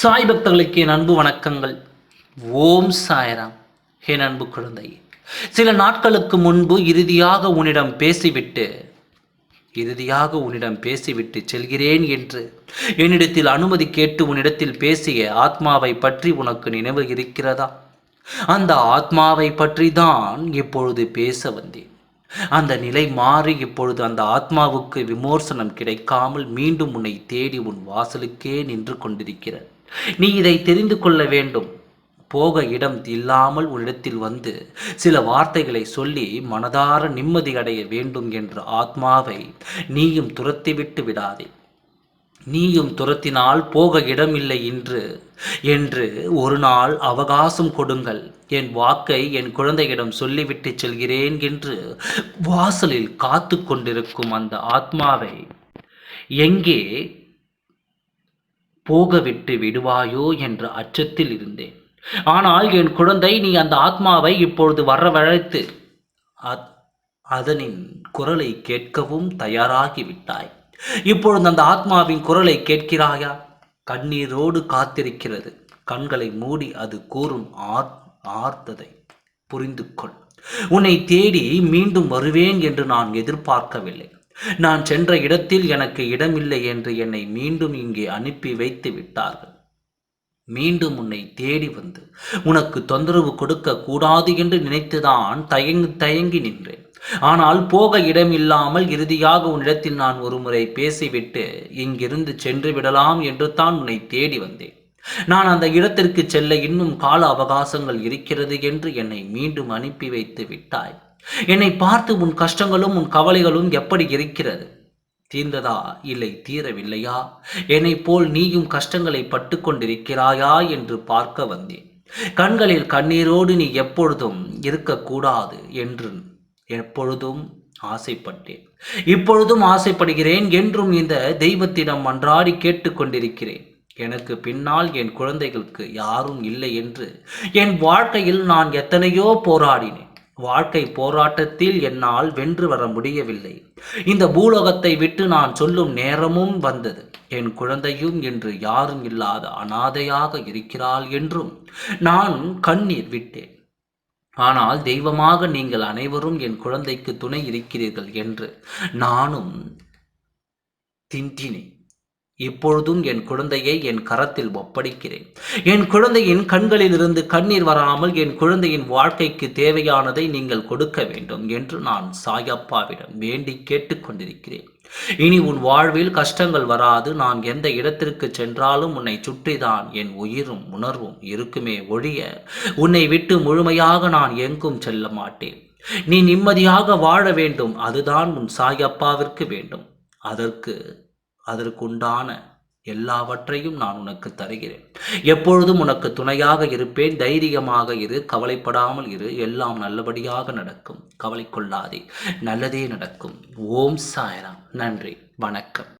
சாய் பக்தர்களுக்கு என் அன்பு வணக்கங்கள். ஓம் சாய்ராம். என் அன்பு குழந்தை. சில நாட்களுக்கு முன்பு இறுதியாக உன்னிடம் பேசிவிட்டு இறுதியாக உன்னிடம் பேசிவிட்டு செல்கிறேன் என்று என்னிடத்தில் அனுமதி கேட்டு உன்னிடத்தில் பேசிய ஆத்மாவை பற்றி உனக்கு நினைவு இருக்கிறதா? அந்த ஆத்மாவை பற்றி தான் இப்பொழுது பேச வந்தேன். அந்த நிலை மாறி இப்பொழுது அந்த ஆத்மாவுக்கு விமோசனம் கிடைக்காமல் மீண்டும் உன்னை தேடி உன் வாசலுக்கே நின்று கொண்டிருக்கிறது. நீ இதை தெரிந்து கொள்ள வேண்டும். போக இடம் இல்லாமல் உன்னிடத்தில் வந்து சில வார்த்தைகளை சொல்லி மனதார நிம்மதி அடைய வேண்டும் என்ற ஆத்மாவை நீயும் துரத்திவிட்டு விடாதே. நீயும் துரத்தினால் போக இடமில்லை என்று என்று ஒரு நாள் அவகாசம் கொடுங்கள். என் வாக்கை என் குழந்தையிடம் சொல்லிவிட்டு செல்கிறேன் என்று வாசலில் காத்து கொண்டிருக்கும் அந்த ஆத்மாவை எங்கே போகவிட்டு விடுவாயோ என்ற அச்சத்தில் இருந்தேன். ஆனால் என் குழந்தை நீ அந்த ஆத்மாவை இப்பொழுது வரவழைத்து அதனின் குரலை கேட்கவும் தயாராகிவிட்டாய். இப்பொழுது அந்த ஆத்மாவின் குரலை கேட்கிறாயா? கண்ணீரோடு காத்திருக்கிறது. கண்களை மூடி அது கூறும் ஆர் ஆர்த்ததை புரிந்து கொள் உன்னை தேடி மீண்டும் வருவேன் என்று நான் எதிர்பார்க்கவில்லை. நான் சென்ற இடத்தில் எனக்கு இடமில்லை என்று என்னை மீண்டும் இங்கே அனுப்பி வைத்து விட்டார்கள். மீண்டும் உன்னை தேடி வந்து உனக்கு தொந்தரவு கொடுக்க கூடாது என்று நினைத்துதான் தயங்கி தயங்கி நின்றேன். ஆனால் போக இடமில்லாமல் இறுதியாக உன்னிடத்தில் நான் ஒருமுறை பேசிவிட்டு இங்கிருந்து சென்று விடலாம் என்று தான் உன்னை தேடி வந்தேன். நான் அந்த இடத்திற்கு செல்ல இன்னும் கால அவகாசங்கள் இருக்கிறது என்று என்னை மீண்டும் அனுப்பி வைத்து விட்டாய். என்னை பார்த்து உன் கஷ்டங்களும் உன் கவலைகளும் எப்படி இருக்கிறது? தீர்ந்ததா? இல்லை தீரவில்லையா? என்னை போல் நீயும் கஷ்டங்களை பட்டு கொண்டிருக்கிறாயா? என்று பார்க்க வந்தேன். கண்களில் கண்ணீரோடு நீ எப்பொழுதும் இருக்கக்கூடாது என்று எப்பொழுதும் ஆசைப்பட்டேன். இப்பொழுதும் ஆசைப்படுகிறேன் என்றும் இந்த தெய்வத்திடம் அன்றாடி கேட்டுக்கொண்டிருக்கிறேன் எனக்கு பின்னால் என் குழந்தைகளுக்கு யாரும் இல்லை என்று என் வாழ்க்கையில் நான் எத்தனையோ போராடினேன். வாழ்க்கை போராட்டத்தில் என்னால் வென்று வர முடியவில்லை. இந்த பூலோகத்தை விட்டு நான் சொல்லும் நேரமும் வந்தது. என் குழந்தையும் என்று யாரும் இல்லாத அனாதையாக இருக்கிறாள் என்றும் நான் கண்ணீர் விட்டேன். ஆனால் தெய்வமாக நீங்கள் அனைவரும் என் குழந்தைக்கு துணை இருக்கிறீர்கள் என்று நானும் திண்டினேன் இப்பொழுதும் என் குழந்தையை என் கரத்தில் ஒப்படைக்கிறேன். என் குழந்தையின் கண்களிலிருந்து கண்ணீர் வராமல் என் குழந்தையின் வாழ்க்கைக்கு தேவையானதை நீங்கள் கொடுக்க வேண்டும் என்று நான் சாயப்பாவிடம் வேண்டி கேட்டுக்கொண்டிருக்கிறேன் இனி உன் வாழ்வில் கஷ்டங்கள் வராது. நான் எந்த இடத்திற்கு சென்றாலும் உன்னை சுற்றிதான் என் உயிரும் உணர்வும் இருக்குமே ஒழிய உன்னை விட்டு முழுமையாக நான் எங்கும் செல்ல மாட்டேன். நீ நிம்மதியாக வாழ வேண்டும். அதுதான் உன் சாயப்பாவிற்கு வேண்டும். அதற்கு அதற்குண்டான எல்லாவற்றையும் நான் உனக்கு தருகிறேன். எப்பொழுதும் உனக்கு துணையாக இருப்பேன். தைரியமாக இரு. கவலைப்படாமல் இரு. எல்லாம் நல்லபடியாக நடக்கும். கவலை கொள்ளாதே. நல்லதே நடக்கும். ஓம் சாயராம். நன்றி. வணக்கம்.